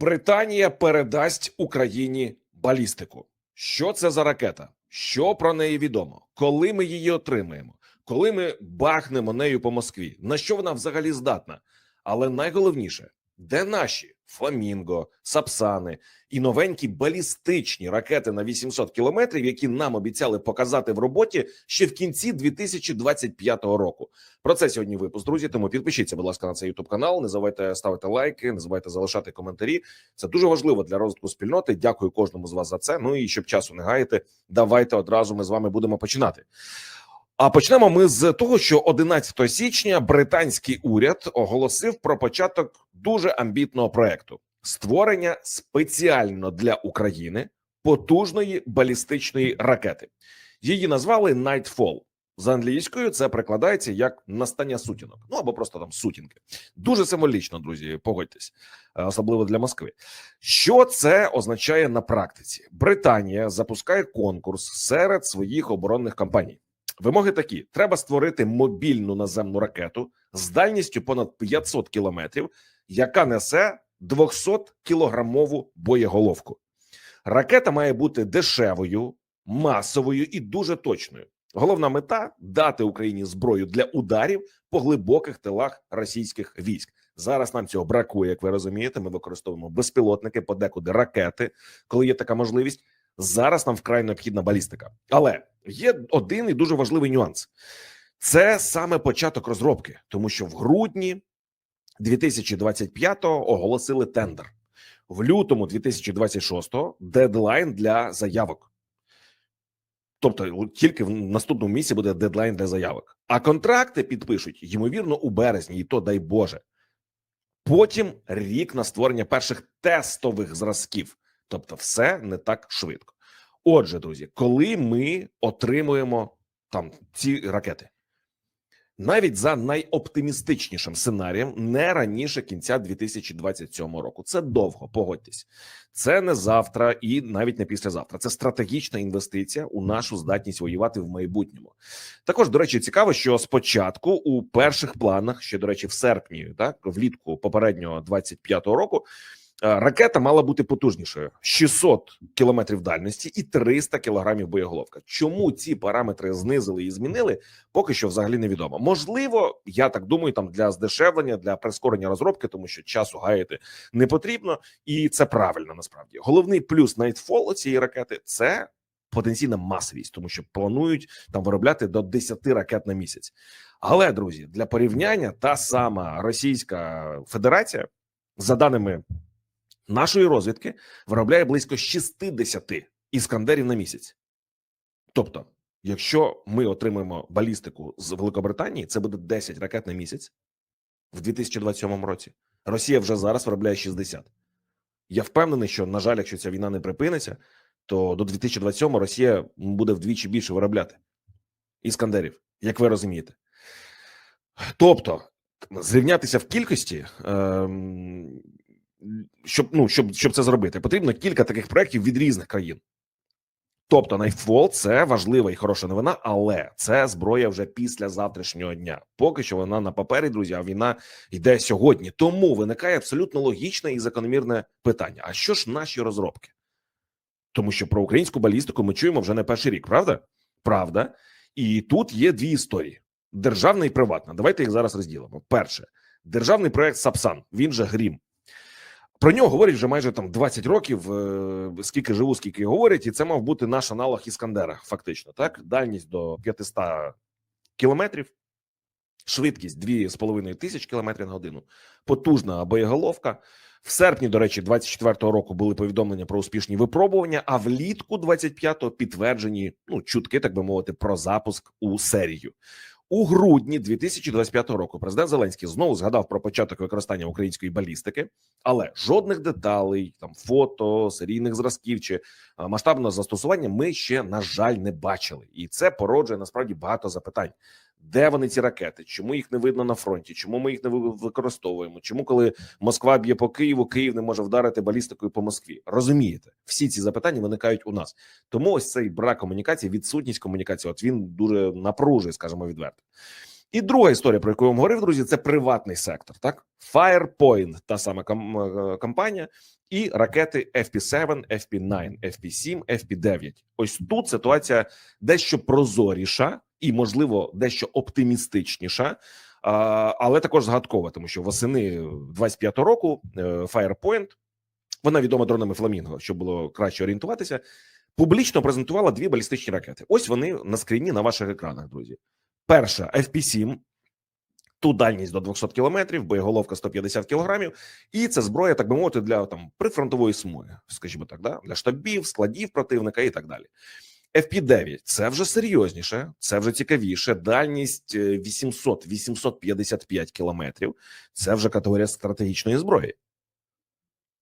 Британія передасть Україні балістику. Що це за ракета? Що про неї відомо? Коли ми її отримаємо? Коли ми бахнемо нею по Москві? На що вона взагалі здатна? Але найголовніше, де наші фламінго, сапсани і новенькі балістичні ракети на 800 кілометрів, які нам обіцяли показати в роботі ще в кінці 2025 року. Про це сьогодні випуск, друзі. Тому підпишіться, будь ласка, на цей youtube канал. Не забувайте ставити лайки, не забувайте залишати коментарі. Це дуже важливо для розвитку спільноти. Дякую кожному з вас за це. Ну і щоб часу не гаяти, давайте одразу ми з вами будемо починати. А почнемо ми з того, що 11 січня британський уряд оголосив про початок дуже амбітного проекту створення спеціально для України потужної балістичної ракети. Її назвали Nightfall. З англійською це перекладається як настання сутінок, ну або просто там сутінки. Дуже символічно, друзі. Погодьтесь, е, особливо для Москви. Що це означає на практиці? Британія запускає конкурс серед своїх оборонних компаній. Вимоги такі: треба створити мобільну наземну ракету з дальністю понад 500 кілометрів, яка несе 200 кілограмову боєголовку. Ракета має бути дешевою, масовою і дуже точною. Головна мета дати Україні зброю для ударів по глибоких тилах російських військ. Зараз нам цього бракує, як ви розумієте. Ми використовуємо безпілотники, подекуди ракети, коли є така можливість. Зараз нам вкрай необхідна балістика. Але є один і дуже важливий нюанс: це саме початок розробки, тому що в грудні 2025-го оголосили тендер. В лютому 2026-го дедлайн для заявок. Тобто, тільки в наступному місці буде дедлайн для заявок. А контракти підпишуть, ймовірно, у березні, і то дай Боже. Потім рік на створення перших тестових зразків. Тобто, все не так швидко. Отже, друзі, коли ми отримуємо там ці ракети, навіть за найоптимістичнішим сценарієм, не раніше кінця 2027 року. Це довго, погодьтесь. Це не завтра і навіть не післязавтра. Це стратегічна інвестиція у нашу здатність воювати в майбутньому. Також, до речі, цікаво, що спочатку у перших планах, ще до речі, в серпні, так влітку попереднього 25-го року. Е, Ракета мала бути потужнішою: 600 кілометрів дальності і 300 кілограмів боєголовка. Чому ці параметри знизили і змінили? Поки що взагалі невідомо. Можливо, я так думаю, там для здешевлення, для прискорення розробки, тому що часу гаяти не потрібно, і це правильно насправді. Головний плюс Nightfall цієї ракети це потенційна масовість, тому що планують там виробляти до 10 ракет на місяць. Але друзі, для порівняння та сама Російська Федерація, за даними нашої розвідки виробляє близько 60 іскандерів на місяць. Тобто, якщо ми отримаємо балістику з Великобританії, це буде 10 ракет на місяць в 2027 році. Росія вже зараз виробляє 60. Я впевнений, що на жаль, якщо ця війна не припиниться, то до 2027 Росія буде вдвічі більше виробляти іскандерів, як ви розумієте. Тобто, зрівнятися в кількості. Ем, щоб ну щоб щоб це зробити, потрібно кілька таких проєктів від різних країн. Тобто, Nightfall – це важлива і хороша новина, але це зброя вже після завтрашнього дня. Поки що вона на папері, друзі. А війна йде сьогодні. Тому виникає абсолютно логічне і закономірне питання: а що ж наші розробки? Тому що про українську балістику ми чуємо вже не перший рік, правда? Правда, і тут є дві історії: державна і приватна. Давайте їх зараз розділимо. Перше, державний проект Сапсан. Він же Грім. Про нього говорять вже майже там 20 років. е, Скільки живу, скільки говорять, і це мав бути наш аналог Іскандера. Фактично, так дальність до 500 кілометрів, швидкість 2,5 тисяч кілометрів на годину, потужна боєголовка. В серпні, до речі, 24-го року були повідомлення про успішні випробування. А влітку 25-го підтверджені ну чутки, так би мовити, про запуск у серію. У грудні 2025 року президент Зеленський знову згадав про початок використання української балістики, але жодних деталей, там фото, серійних зразків чи масштабного застосування ми ще на жаль не бачили, і це породжує насправді багато запитань. Де вони ці ракети? Чому їх не видно на фронті? Чому ми їх не ви- використовуємо? Чому, коли Москва б'є по Києву, Київ не може вдарити балістикою по Москві? Розумієте, всі ці запитання виникають у нас. Тому ось цей брак комунікації, відсутність комунікації, от він дуже напружує, скажімо відверто. І друга історія, про яку я вам говорив, друзі, це приватний сектор. Так, Firepoint, та сама е, компанія, і ракети FP7, FP9, FP7, FP9. Ось тут ситуація дещо прозоріша і, можливо, дещо оптимістичніша, але також згадкова, тому що восени 25-го року е, Firepoint, вона відома дронами Фламінго, щоб було краще орієнтуватися. Публічно презентувала дві балістичні ракети. Ось вони на скріні на ваших екранах, друзі. Перша FP7, Тут дальність до 200 кілометрів, боєголовка 150 кілограмів, і це зброя, так би мовити, для там прифронтової смуги, скажімо так, да? для штабів, складів противника і так далі. FP9 – це вже серйозніше, це вже цікавіше. Дальність е, 800-855 кілометрів. Це вже категорія стратегічної зброї.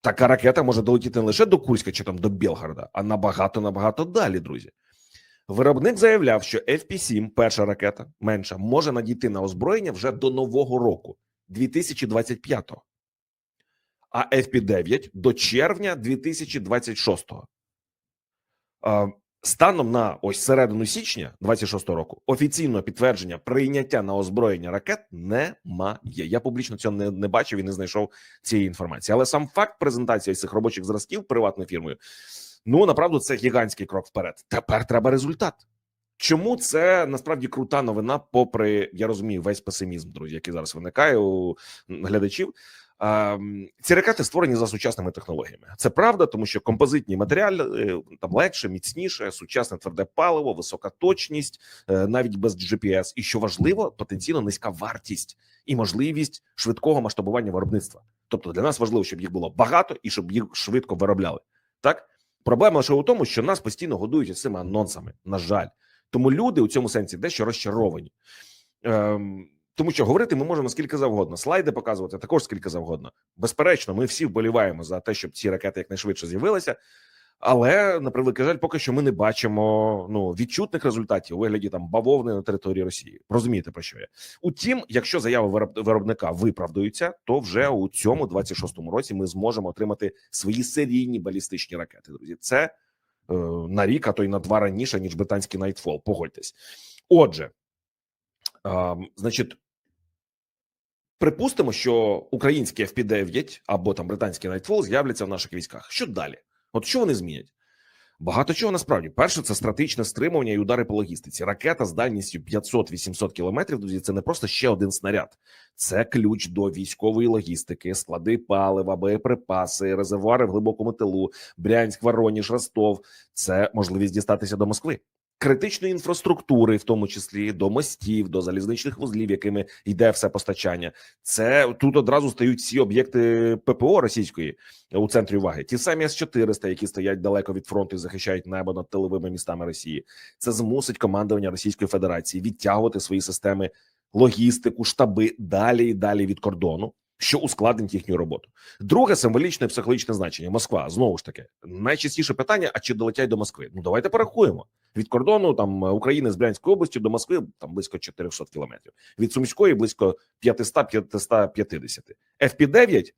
Така ракета може долетіти не лише до Курська чи там до Білгорода, а набагато набагато далі, друзі. Виробник заявляв, що FP7, перша ракета менша, може надійти на озброєння вже до нового року 2025-го, а FP9 до червня 2026-го. Станом на ось середину січня 26-го року офіційного підтвердження прийняття на озброєння ракет немає. Я публічно цього не, не бачив і не знайшов цієї інформації. Але сам факт презентації цих робочих зразків приватною фірмою Ну направду це гігантський крок вперед. Тепер треба результат. Чому це насправді крута новина, попри я розумію весь песимізм, друзі, який зараз виникає у глядачів. А, ці ракети створені за сучасними технологіями. Це правда, тому що композитні матеріали там легше, міцніше, сучасне тверде паливо, висока точність, е, навіть без GPS. І що важливо, потенційно низька вартість і можливість швидкого масштабування виробництва. Тобто для нас важливо, щоб їх було багато і щоб їх швидко виробляли. Так Проблема лише у тому, що нас постійно годують цими анонсами. На жаль, тому люди у цьому сенсі дещо розчаровані. Ем, тому що говорити ми можемо скільки завгодно, слайди показувати також скільки завгодно. Безперечно, ми всі вболіваємо за те, щоб ці ракети якнайшвидше з'явилися. Але на превеликий жаль, поки що ми не бачимо ну відчутних результатів у вигляді там бавовни на території Росії. Розумієте про що я? Утім, якщо заяви виробника виправдаються, то вже у цьому 26-му році ми зможемо отримати свої серійні балістичні ракети. Друзі, це е, на рік, а то й на два раніше ніж британський Nightfall, Погодьтесь, отже, е, значить. Припустимо, що українські FP9 або там британський Nightfall з'являться в наших військах. Що далі? От що вони змінять? Багато чого насправді перше це стратегічне стримування і удари по логістиці. Ракета з дальністю 500-800 кілометрів. Друзі, це не просто ще один снаряд, це ключ до військової логістики, склади палива, боєприпаси, резервуари в глибокому тилу, Брянськ, Вороніж, Ростов. Це можливість дістатися до Москви. Критичної інфраструктури, в тому числі до мостів, до залізничних вузлів, якими йде все постачання, це тут одразу стають всі об'єкти ППО російської у центрі уваги. Ті самі с 400 які стоять далеко від фронту і захищають небо над тиловими містами Росії. Це змусить командування Російської Федерації відтягувати свої системи логістику, штаби далі і далі від кордону що ускладнить їхню роботу. Друге символічне психологічне значення Москва. Знову ж таки, найчастіше питання: а чи долетять до Москви? Ну давайте порахуємо від кордону там України з Брянської області до Москви там близько 400 кілометрів, від Сумської близько 500-550. FP9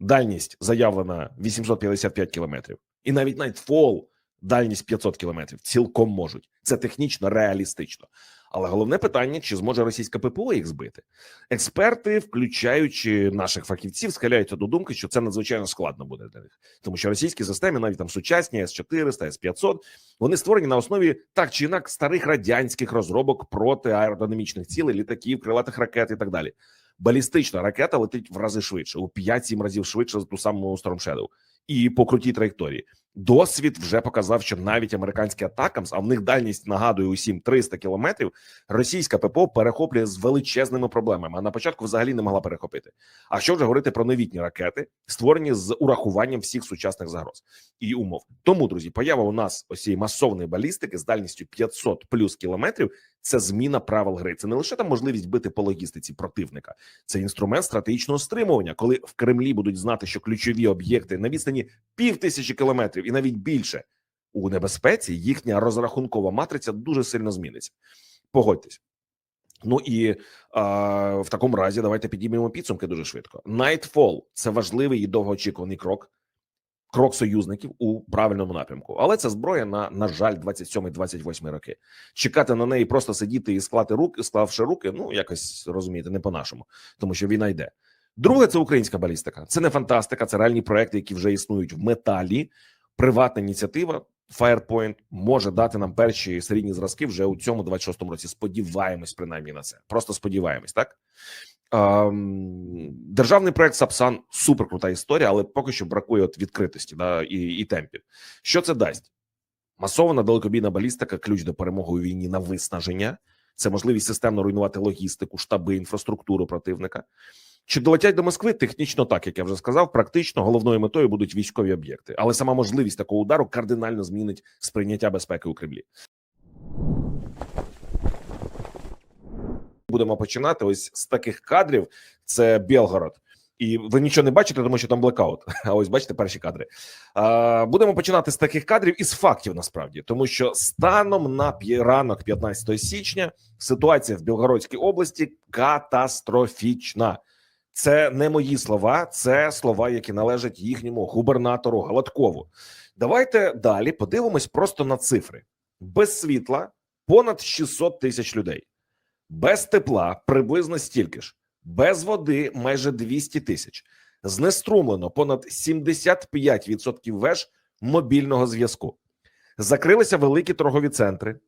дальність заявлена 855 кілометрів, і навіть Nightfall дальність 500 кілометрів цілком можуть. Це технічно реалістично. Але головне питання: чи зможе російська ППО їх збити? Експерти, включаючи наших фахівців, схиляються до думки, що це надзвичайно складно буде для них, тому що російські системи, навіть там сучасні с 400 с 500 вони створені на основі так чи інак старих радянських розробок проти аеродинамічних цілей, літаків, крилатих ракет і так далі. Балістична ракета летить в рази швидше, у 5-7 разів швидше за ту саму Storm Shadow. і по крутій траєкторії. Досвід вже показав, що навіть американські атакамс, а в них дальність нагадую усім 300 кілометрів. Російська ППО перехоплює з величезними проблемами. А на початку взагалі не могла перехопити. А що вже говорити про новітні ракети, створені з урахуванням всіх сучасних загроз і умов. Тому друзі, поява у нас ось цієї масовної балістики з дальністю 500 плюс кілометрів. Це зміна правил гри. Це не лише там можливість бити по логістиці противника, це інструмент стратегічного стримування, коли в Кремлі будуть знати, що ключові об'єкти на відстані пів тисячі і навіть більше у небезпеці, їхня розрахункова матриця дуже сильно зміниться. Погодьтесь. Ну і а, в такому разі давайте підіймемо підсумки дуже швидко. Nightfall – це важливий і довгоочікуваний крок крок союзників у правильному напрямку. Але це зброя на на жаль, 27-28 роки. Чекати на неї, просто сидіти і склати руки, склавши руки. Ну якось розумієте, не по нашому, тому що війна йде. Друге, це українська балістика. Це не фантастика, це реальні проекти, які вже існують в металі. Приватна ініціатива Firepoint може дати нам перші серійні зразки вже у цьому 26-му році. Сподіваємось, принаймні на це. Просто сподіваємось, так. Ем, державний проект Сапсан супер крута історія, але поки що бракує от відкритості да, і, і темпів. Що це дасть? Масована далекобійна балістика, ключ до перемоги у війні на виснаження. Це можливість системно руйнувати логістику, штаби, інфраструктуру противника. Чи долетять до Москви? Технічно так, як я вже сказав. Практично головною метою будуть військові об'єкти, але сама можливість такого удару кардинально змінить сприйняття безпеки у Кремлі. Будемо починати ось з таких кадрів. Це Білгород. І ви нічого не бачите, тому що там блекаут. А ось бачите перші кадри. А, будемо починати з таких кадрів і з фактів насправді, тому що станом на ранок 15 січня ситуація в Білгородській області катастрофічна. Це не мої слова, це слова, які належать їхньому губернатору Гладкову. Давайте далі подивимось просто на цифри: без світла понад 600 тисяч людей, без тепла приблизно стільки ж, без води майже 200 тисяч. Знеструмлено понад 75% веж мобільного зв'язку. Закрилися великі торгові центри,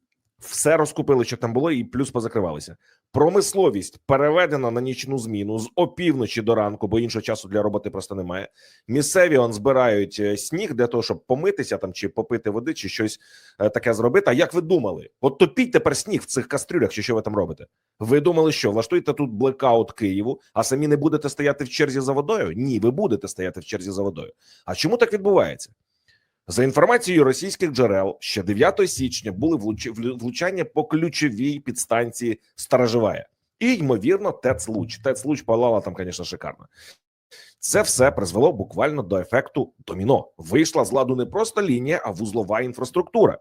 все розкупили, що там було, і плюс позакривалися. Промисловість переведена на нічну зміну з опівночі до ранку, бо іншого часу для роботи просто немає. Місцеві он збирають е, сніг для того, щоб помитися там чи попити води, чи щось е, таке зробити. А як ви думали? От топіть тепер сніг в цих кастрюлях, чи що ви там робите? Ви думали, що влаштуєте тут блекаут Києву, а самі не будете стояти в черзі за водою? Ні, ви будете стояти в черзі за водою. А чому так відбувається? За інформацією російських джерел, ще 9 січня були влуч- влучання по ключовій підстанції Сторожевая. І, ймовірно, ТЕЦ Луч. ТЕЦ Луч палала там, звісно, шикарно. Це все призвело буквально до ефекту доміно. Вийшла з ладу не просто лінія, а вузлова інфраструктура.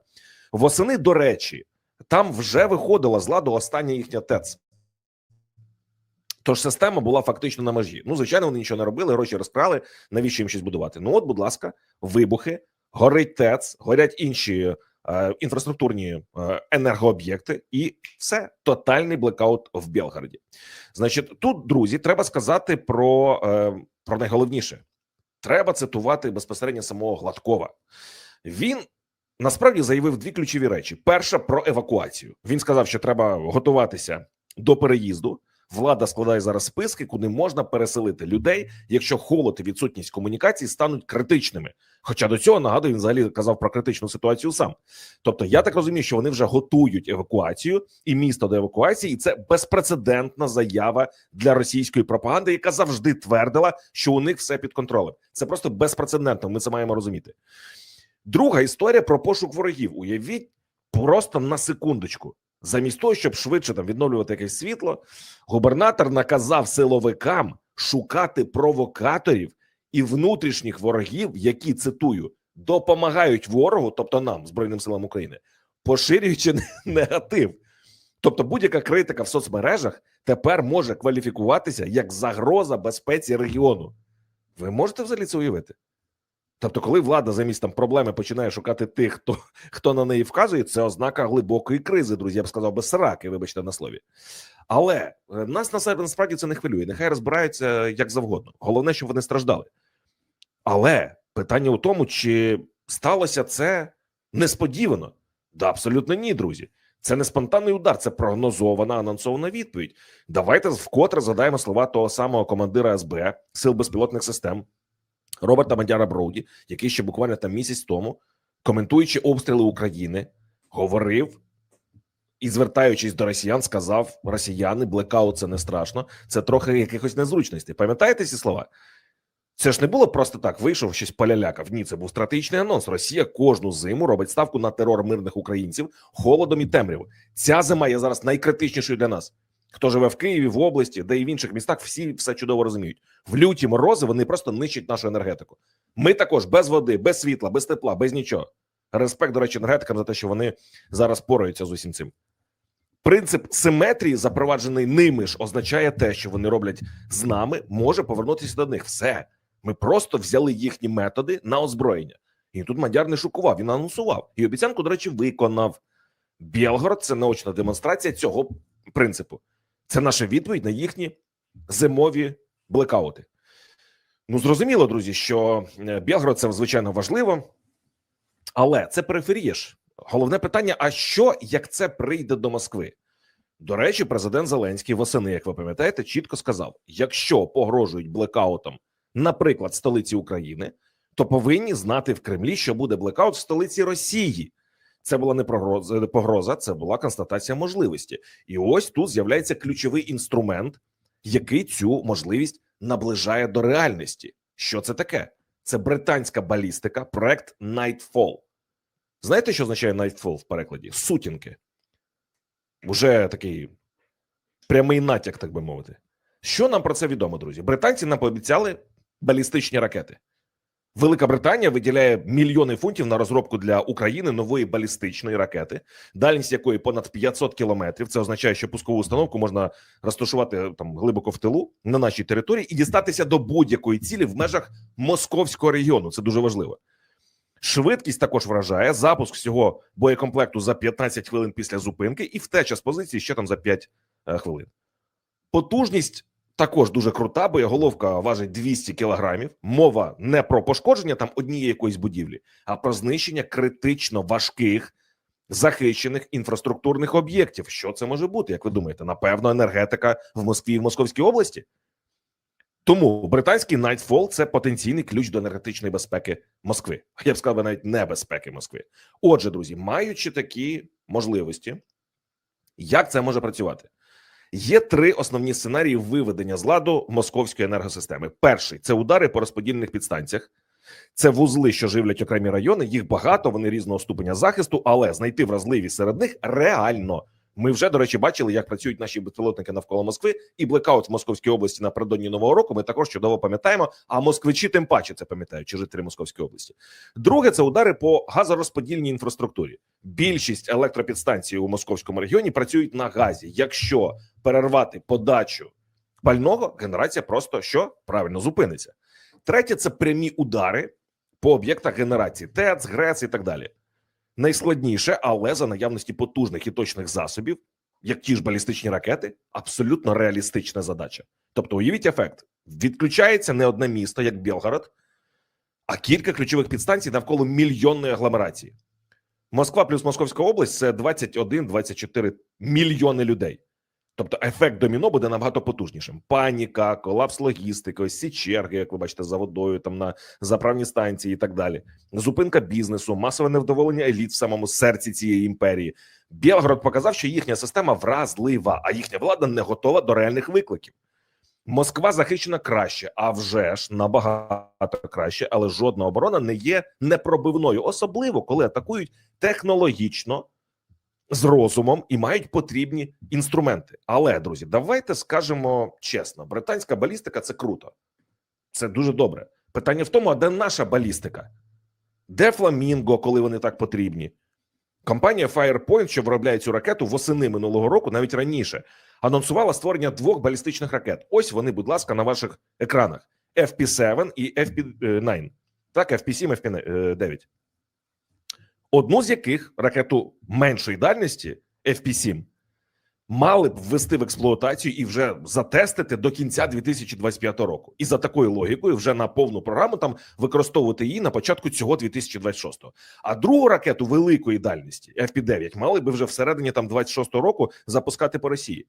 Восени, до речі, там вже виходила з ладу остання їхня ТЕЦ. Тож система була фактично на межі. Ну, звичайно, вони нічого не робили, гроші розкрали. Навіщо їм щось будувати? Ну, от, будь ласка, вибухи, горить ТЕЦ, горять інші е, інфраструктурні е, енергооб'єкти, і все тотальний блекаут в Білгороді. Значить, тут, друзі, треба сказати про, е, про найголовніше. Треба цитувати безпосередньо самого Гладкова. Він насправді заявив дві ключові речі: перша про евакуацію. Він сказав, що треба готуватися до переїзду. Влада складає зараз списки, куди можна переселити людей, якщо холод і відсутність комунікації стануть критичними. Хоча до цього нагадую, він взагалі казав про критичну ситуацію сам. Тобто, я так розумію, що вони вже готують евакуацію і місто до евакуації, і це безпрецедентна заява для російської пропаганди, яка завжди твердила, що у них все під контролем. Це просто безпрецедентно. Ми це маємо розуміти. Друга історія про пошук ворогів. Уявіть просто на секундочку. Замість того, щоб швидше там відновлювати якесь світло, губернатор наказав силовикам шукати провокаторів і внутрішніх ворогів, які цитую допомагають ворогу, тобто нам, збройним силам України, поширюючи негатив. Тобто, будь-яка критика в соцмережах тепер може кваліфікуватися як загроза безпеці регіону. Ви можете взагалі це уявити? Тобто, коли влада замість там проблеми починає шукати тих, хто хто на неї вказує, це ознака глибокої кризи, друзі. Я б сказав без сраки, вибачте на слові. Але е, нас на себе насправді це не хвилює. Нехай розбираються як завгодно. Головне, щоб вони страждали. Але питання у тому, чи сталося це несподівано? Да, абсолютно ні, друзі. Це не спонтанний удар, це прогнозована анонсована відповідь. Давайте вкотре задаємо слова того самого командира СБ сил безпілотних систем Роберта Мадяра Броуді, який ще буквально там місяць тому, коментуючи обстріли України, говорив і, звертаючись до росіян, сказав: Росіяни, блекаут це не страшно, це трохи якихось незручностей. Пам'ятаєте ці слова? Це ж не було просто так. Вийшов щось полялякав. Ні, це був стратегічний анонс. Росія кожну зиму робить ставку на терор мирних українців холодом і темрявою. Ця зима є зараз найкритичнішою для нас. Хто живе в Києві, в області, де і в інших містах, всі все чудово розуміють. В люті морози вони просто нищать нашу енергетику. Ми також без води, без світла, без тепла, без нічого. Респект, до речі, енергетикам за те, що вони зараз пораються з усім цим. Принцип симетрії, запроваджений ними ж, означає те, що вони роблять з нами, може повернутися до них. Все. Ми просто взяли їхні методи на озброєння. І тут Мадяр не шокував, він анонсував. І обіцянку, до речі, виконав. Білгород це наочна демонстрація цього принципу. Це наша відповідь на їхні зимові блекаути. Ну зрозуміло, друзі, що е, Білгород це звичайно важливо, але це периферія ж. Головне питання: а що як це прийде до Москви? До речі, президент Зеленський восени, як ви пам'ятаєте, чітко сказав: якщо погрожують блекаутом, наприклад, столиці України, то повинні знати в Кремлі, що буде блекаут в столиці Росії. Це була не погроза, це була констатація можливості. І ось тут з'являється ключовий інструмент, який цю можливість наближає до реальності. Що це таке? Це британська балістика, проект Nightfall. Знаєте, що означає Nightfall в перекладі? Сутінки. Уже такий прямий натяк, так би мовити. Що нам про це відомо, друзі? Британці нам пообіцяли балістичні ракети. Велика Британія виділяє мільйони фунтів на розробку для України нової балістичної ракети, дальність якої понад 500 кілометрів. Це означає, що пускову установку можна розташувати там глибоко в тилу на нашій території і дістатися до будь-якої цілі в межах московського регіону. Це дуже важливо. Швидкість також вражає запуск всього боєкомплекту за 15 хвилин після зупинки, і втеча з позиції ще там за 5 е, хвилин. Потужність також дуже крута, боєголовка важить 200 кілограмів. Мова не про пошкодження там однієї якоїсь будівлі, а про знищення критично важких захищених інфраструктурних об'єктів. Що це може бути? Як ви думаєте? Напевно, енергетика в Москві і в Московській області. Тому британський Nightfall – це потенційний ключ до енергетичної безпеки Москви. Я б сказав навіть небезпеки Москви. Отже, друзі, маючи такі можливості, як це може працювати? Є три основні сценарії виведення з ладу московської енергосистеми. Перший це удари по розподільних підстанціях, це вузли, що живлять окремі райони. Їх багато, вони різного ступеня захисту, але знайти вразливість серед них реально. Ми вже до речі бачили, як працюють наші безпілотники навколо Москви, і блекаут в Московській області напередодні нового року. Ми також чудово пам'ятаємо. А москвичі тим паче це пам'ятають, чи жителі Московської області. Друге це удари по газорозподільній інфраструктурі. Більшість електропідстанцій у московському регіоні працюють на газі. Якщо перервати подачу пального, генерація просто що правильно зупиниться. Третє це прямі удари по об'єктах генерації ТЕЦ, ГРЕЦ і так далі. Найскладніше, але за наявності потужних і точних засобів, як ті ж балістичні ракети, абсолютно реалістична задача. Тобто, уявіть ефект: відключається не одне місто, як Білгород, а кілька ключових підстанцій навколо мільйонної агломерації. Москва плюс Московська область це 21-24 мільйони людей. Тобто ефект доміно буде набагато потужнішим. Паніка, колапс логістики, ось ці черги, як ви бачите, за водою, там на заправні станції і так далі. Зупинка бізнесу, масове невдоволення еліт в самому серці цієї імперії. Білгород показав, що їхня система вразлива, а їхня влада не готова до реальних викликів. Москва захищена краще, а вже ж набагато краще, але жодна оборона не є непробивною, особливо коли атакують технологічно з розумом і мають потрібні інструменти. Але друзі, давайте скажемо чесно: британська балістика це круто, це дуже добре. Питання в тому, а де наша балістика? Де Фламінго, коли вони так потрібні? Компанія Firepoint, що виробляє цю ракету восени минулого року, навіть раніше анонсувала створення двох балістичних ракет. Ось вони, будь ласка, на ваших екранах: FP7 і FP9. Так, FP7, FP9 одну з яких ракету меншої дальності FP7 мали б ввести в експлуатацію і вже затестити до кінця 2025 року. І за такою логікою, вже на повну програму там використовувати її на початку цього 2026. А другу ракету великої дальності FP9 мали би вже всередині там 26 року запускати по Росії.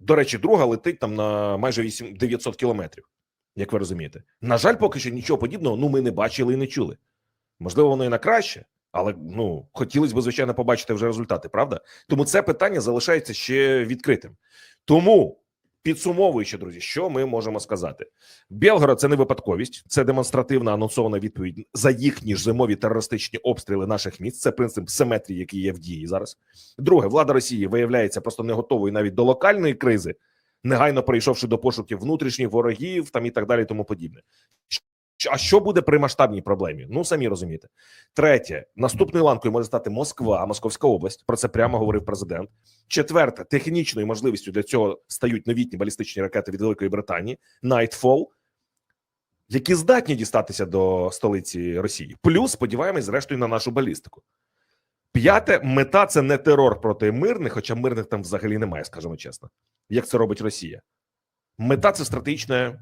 До речі, друга летить там на майже 8 900 кілометрів. Як ви розумієте, на жаль, поки що нічого подібного ну ми не бачили і не чули. Можливо, воно і на краще, але ну хотілося б, звичайно, побачити вже результати, правда? Тому це питання залишається ще відкритим. Тому, підсумовуючи, друзі, що ми можемо сказати? Білгород це не випадковість, це демонстративна анонсована відповідь за їхні ж зимові терористичні обстріли наших міст. Це принцип симетрії, який є в дії зараз. Друге, влада Росії виявляється просто не готовою навіть до локальної кризи, негайно перейшовши до пошуків внутрішніх ворогів там і так далі, тому подібне. А що буде при масштабній проблемі? Ну самі розумієте. Третє, наступною ланкою може стати Москва, Московська область. Про це прямо говорив президент. Четверте, технічною можливістю для цього стають новітні балістичні ракети від Великої Британії, Nightfall, які здатні дістатися до столиці Росії. Плюс сподіваємось, зрештою, на нашу балістику. П'яте, мета це не терор проти мирних, хоча мирних там взагалі немає, скажімо чесно, як це робить Росія. Мета це стратегічне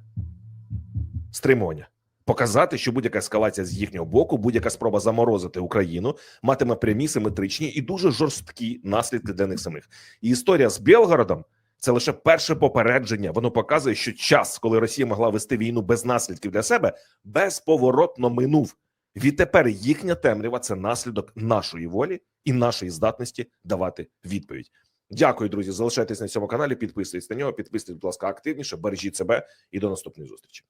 стримування. Показати, що будь-яка ескалація з їхнього боку, будь-яка спроба заморозити Україну матиме прямі симетричні і дуже жорсткі наслідки для них самих. І історія з Білгородом це лише перше попередження. Воно показує, що час, коли Росія могла вести війну без наслідків для себе, безповоротно минув. Відтепер їхня темрява це наслідок нашої волі і нашої здатності давати відповідь. Дякую, друзі. Залишайтесь на цьому каналі, підписуйтесь на нього, підписуйтесь, будь ласка, активніше, бережіть себе і до наступної зустрічі.